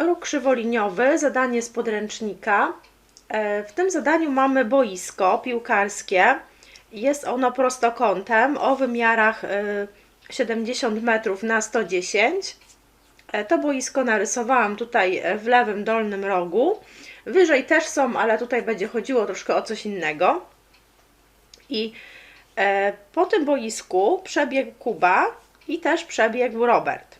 Ruch krzywoliniowy, zadanie z podręcznika. E, W tym zadaniu mamy boisko piłkarskie. Jest ono prostokątem o wymiarach e, 70 metrów na 110. E, To boisko narysowałam tutaj e, w lewym dolnym rogu. Wyżej też są, ale tutaj będzie chodziło troszkę o coś innego. I e, po tym boisku przebiegł Kuba i też przebiegł Robert.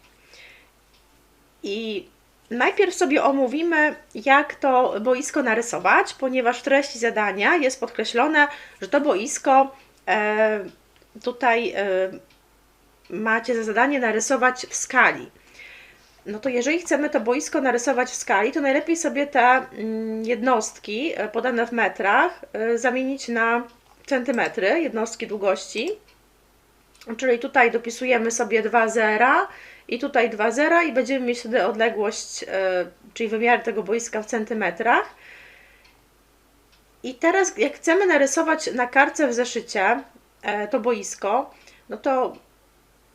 I najpierw sobie omówimy, jak to boisko narysować, ponieważ w treści zadania jest podkreślone, że to boisko e, tutaj e, macie za zadanie narysować w skali. No to jeżeli chcemy to boisko narysować w skali, to najlepiej sobie te mm, jednostki e, podane w metrach e, zamienić na centymetry, jednostki długości. Czyli tutaj dopisujemy sobie dwa zera i tutaj dwa zera i będziemy mieć wtedy odległość, e, czyli wymiar tego boiska w centymetrach. I teraz jak chcemy narysować na kartce w zeszycie e, to boisko, no to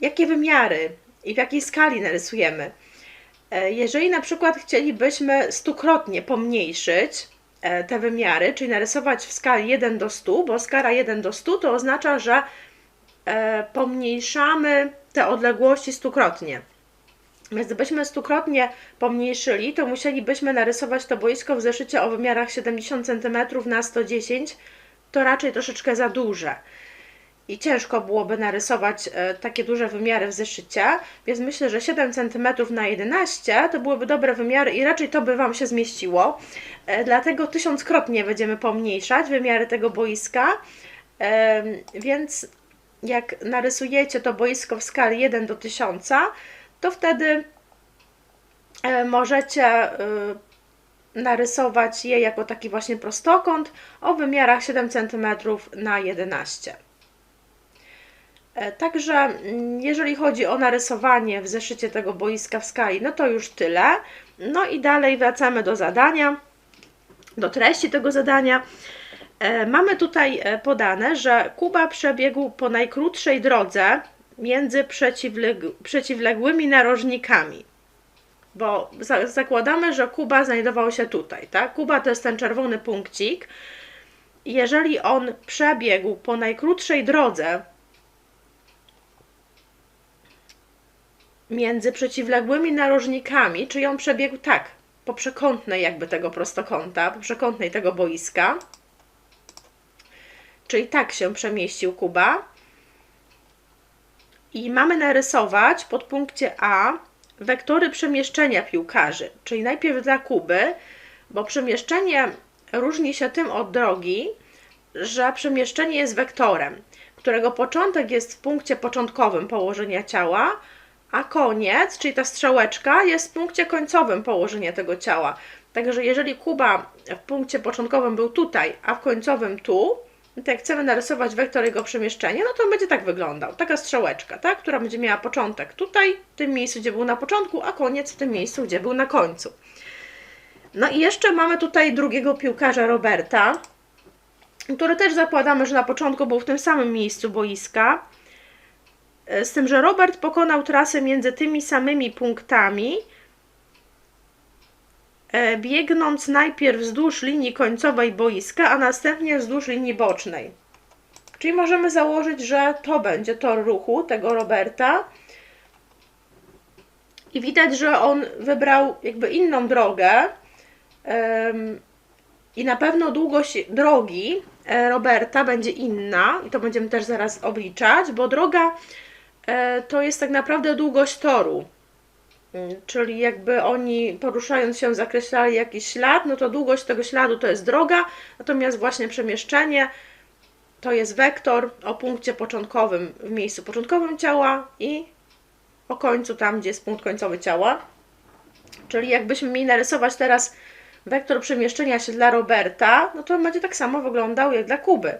jakie wymiary i w jakiej skali narysujemy? E, Jeżeli na przykład chcielibyśmy stukrotnie pomniejszyć te wymiary, czyli narysować w skali 1 do 100, bo skala 1 do 100 to oznacza, że pomniejszamy te odległości stukrotnie. Więc gdybyśmy stukrotnie pomniejszyli, to musielibyśmy narysować to boisko w zeszycie o wymiarach 70 cm na 110, to raczej troszeczkę za duże. I ciężko byłoby narysować e, takie duże wymiary w zeszycie, więc myślę, że 7 cm na 11 to byłyby dobre wymiary i raczej to by Wam się zmieściło. E, Dlatego tysiąckrotnie będziemy pomniejszać wymiary tego boiska, Em, więc jak narysujecie to boisko w skali 1 do 1000, to wtedy e, możecie e, narysować je jako taki właśnie prostokąt o wymiarach 7 cm na 11. E, Także mm, jeżeli chodzi o narysowanie w zeszycie tego boiska w skali, no to już tyle. No i dalej wracamy do zadania, do treści tego zadania. E, Mamy tutaj e, podane, że Kuba przebiegł po najkrótszej drodze między przeciwleg- przeciwległymi narożnikami. Bo za- zakładamy, że Kuba znajdował się tutaj, tak? Kuba to jest ten czerwony punkcik. Jeżeli on przebiegł po najkrótszej drodze między przeciwległymi narożnikami, czyli on przebiegł tak, po przekątnej jakby tego prostokąta, po przekątnej tego boiska, czyli tak się przemieścił Kuba. I mamy narysować pod punkcie A wektory przemieszczenia piłkarzy, czyli najpierw dla Kuby, bo przemieszczenie różni się tym od drogi, że przemieszczenie jest wektorem, którego początek jest w punkcie początkowym położenia ciała, a koniec, czyli ta strzałeczka, jest w punkcie końcowym położenia tego ciała. Także jeżeli Kuba w punkcie początkowym był tutaj, a w końcowym tu, jak chcemy narysować wektor jego przemieszczenia, no to on będzie tak wyglądał. Taka strzałeczka, tak? która będzie miała początek tutaj, w tym miejscu, gdzie był na początku, a koniec w tym miejscu, gdzie był na końcu. No i jeszcze mamy tutaj drugiego piłkarza Roberta, który też zakładamy, że na początku był w tym samym miejscu boiska. Z tym, że Robert pokonał trasę między tymi samymi punktami, e, biegnąc najpierw wzdłuż linii końcowej boiska, a następnie wzdłuż linii bocznej. Czyli możemy założyć, że to będzie tor ruchu tego Roberta. I widać, że on wybrał jakby inną drogę. I na pewno długość drogi e, Roberta będzie inna, i to będziemy też zaraz obliczać, bo droga e, to jest tak naprawdę długość toru. Mm, Czyli jakby oni poruszając się zakreślali jakiś ślad, no to długość tego śladu to jest droga, natomiast właśnie przemieszczenie to jest wektor o punkcie początkowym w miejscu początkowym ciała i o końcu tam, gdzie jest punkt końcowy ciała. Czyli jakbyśmy mieli narysować teraz wektor przemieszczenia się dla Roberta, no to on będzie tak samo wyglądał jak dla Kuby.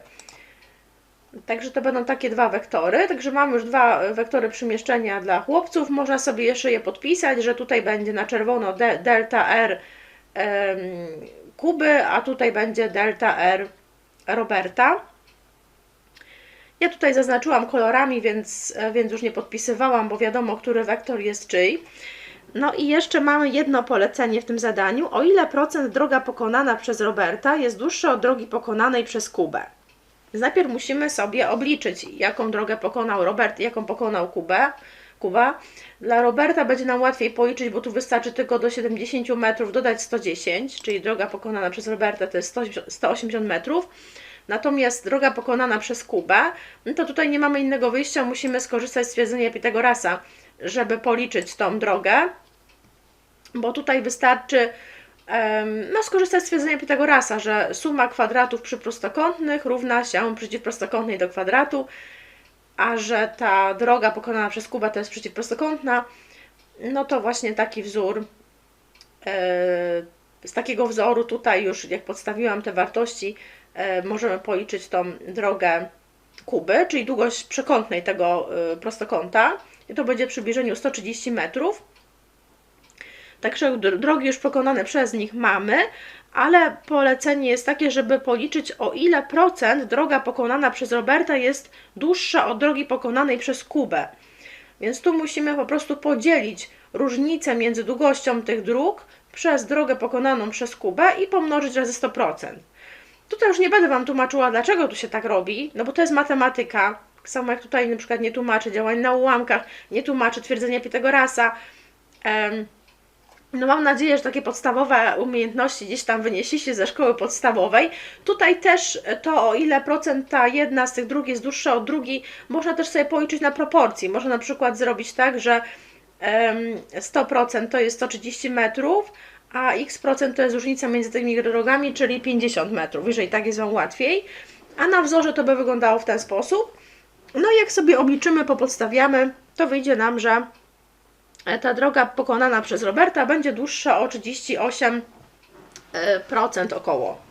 Także to będą takie dwa wektory. Także mamy już dwa wektory przemieszczenia dla chłopców. Można sobie jeszcze je podpisać, że tutaj będzie na czerwono de, delta R em, Kuby, a tutaj będzie delta R Roberta. Ja tutaj zaznaczyłam kolorami, więc, więc już nie podpisywałam, bo wiadomo, który wektor jest czyj. No i jeszcze mamy jedno polecenie w tym zadaniu. O ile procent droga pokonana przez Roberta jest dłuższa od drogi pokonanej przez Kubę? Najpierw musimy sobie obliczyć, jaką drogę pokonał Robert, jaką pokonał Kubę. Kuba. Dla Roberta będzie nam łatwiej policzyć, bo tu wystarczy tylko do 70 metrów dodać 110, czyli droga pokonana przez Roberta to jest 100 180 metrów. Natomiast droga pokonana przez Kubę, no to tutaj nie mamy innego wyjścia, musimy skorzystać z stwierdzenia Pitagorasa, żeby policzyć tą drogę, bo tutaj wystarczy no, skorzystać z stwierdzenia Pitagorasa, że suma kwadratów przyprostokątnych równa się przeciwprostokątnej do kwadratu, a że ta droga pokonana przez Kubę to jest przeciwprostokątna, no to właśnie taki wzór, e, z takiego wzoru tutaj już jak podstawiłam te wartości, e, możemy policzyć tą drogę Kuby, czyli długość przekątnej tego e, prostokąta i to będzie w przybliżeniu 130 metrów. Także dr- drogi już pokonane przez nich mamy, ale polecenie jest takie, żeby policzyć o ile procent droga pokonana przez Roberta jest dłuższa od drogi pokonanej przez Kubę. Więc tu musimy po prostu podzielić różnicę między długością tych dróg przez drogę pokonaną przez Kubę i pomnożyć razy 100%. Tutaj już nie będę Wam tłumaczyła, dlaczego tu się tak robi, no bo to jest matematyka. Samo jak tutaj na przykład nie tłumaczę działań na ułamkach, nie tłumaczę twierdzenia Pitagorasa. Em, no mam nadzieję, że takie podstawowe umiejętności gdzieś tam wynieśliście ze szkoły podstawowej. Tutaj też to, o ile procent ta jedna z tych dróg jest dłuższa od drugiej, można też sobie policzyć na proporcji. Można na przykład zrobić tak, że em, 100% to jest 130 metrów, a x procent to jest różnica między tymi drogami, czyli 50 metrów, jeżeli tak jest Wam łatwiej. A na wzorze to by wyglądało w ten sposób. No i jak sobie obliczymy, popodstawiamy, to wyjdzie nam, że ta droga pokonana przez Roberta będzie dłuższa o 38% około.